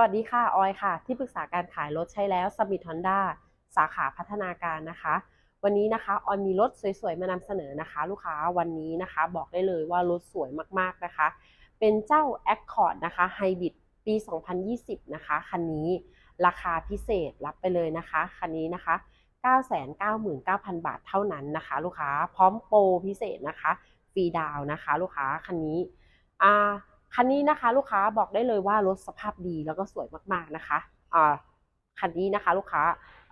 วัสดีค่ะ ออยค่ะ ที่ปรึกษาการขายรถใช้แล้วสมิธฮอนด้าสาขาพัฒนาการนะคะ วันนี้นะคะ ออยมีรถสวยๆ มานำเสนอนะคะ ลูกค้าวันนี้นะคะ บอกได้เลยว่ารถสวยมากๆนะคะ เป็นเจ้า Accord นะคะไฮบริดปี 2020 นะคะ คันนี้ราคาพิเศษรับไปเลยนะคะ คันนี้นะคะ 999,000 บาทเท่านั้นนะคะ ลูกค้าพร้อมโปรพิเศษนะคะฟรีดาวน์นะคะ ลูกค้าคันนี้อ่า คันนี้นะคะ ลูกค้าบอกได้เลยว่ารถสภาพดีแล้วก็สวยมากๆนะคะอ่าคันนี้นะคะลูกค้า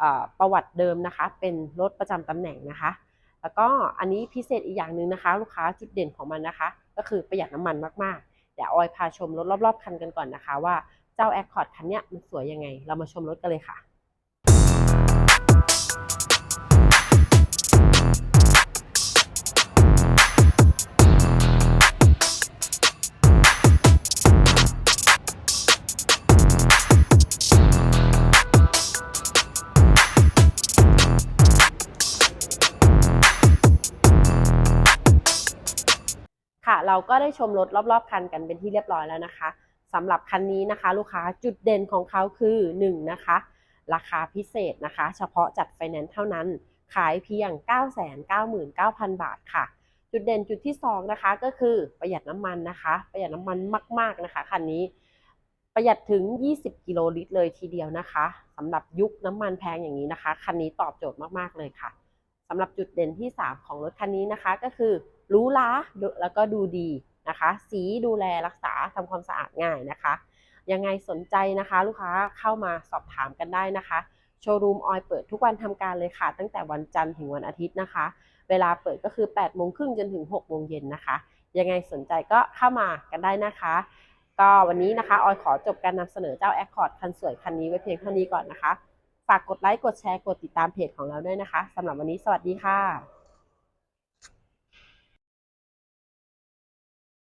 อ่าประวัติเดิมนะคะ เป็นรถประจำตำแหน่งนะคะ แล้วก็อันนี้พิเศษอีกอย่างหนึ่งนะคะ ลูกค้าจุดเด่นของมันนะคะ ก็คือประหยัดน้ำมันมากๆเดี๋ยวออยพาชมรถรอบๆคันกันก่อนนะคะ ว่าเจ้า Accord คันนี้มันสวยยังไง เรามาชมรถกันเลยค่ะ ค่ะ เราก็ได้ชมรถรอบๆ คันกันเป็นที่เรียบร้อยแล้วนะคะสำหรับคันนี้นะคะ ลูกค้าจุดเด่นของเขาคือ 1 นะคะ ราคาพิเศษนะคะ เฉพาะจัดไฟแนนซ์เท่านั้น ขายเพียง 999,000 บาทค่ะ จุดเด่นจุดที่ 2 นะคะ ก็คือประหยัดน้ำมันนะคะ ประหยัดน้ำมันมาก ๆนะคะคันนี้ประหยัดถึง 20 กิโลลิตรเลยทีเดียวนะคะสำหรับยุคน้ำมันแพงอย่างนี้นะคะ คันนี้ตอบโจทย์มาก ๆ เลยค่ะ สำหรับจุดเด่นที่ 3 ของรถคันนี้นะคะ ก็คือรูหราแล้วก็ดูดีนะคะ สีดูแลรักษาทำความสะอาดง่ายนะคะ ยังไงสนใจนะคะ ลูกค้าเข้ามาสอบถามกันได้นะคะโชว์รูมออยเปิดทุกวันทำการเลยค่ะ ตั้งแต่วันจันทร์ถึงวันอาทิตย์นะคะ เวลาเปิดก็คือ8โมงครึ่งจนถึง6โมงเย็นนะคะ ยังไงสนใจก็เข้ามากันได้นะคะ ก็วันนี้นะคะออยขอจบการนำเสนอเจ้า Accord คันสวยคันนี้ไว้เพียงเท่านี้ก่อนนะคะ ฝากกดไลค์ กดแชร์ กดติดตามเพจของเราด้วยนะคะสำหรับวันนี้สวัสดีค่ะ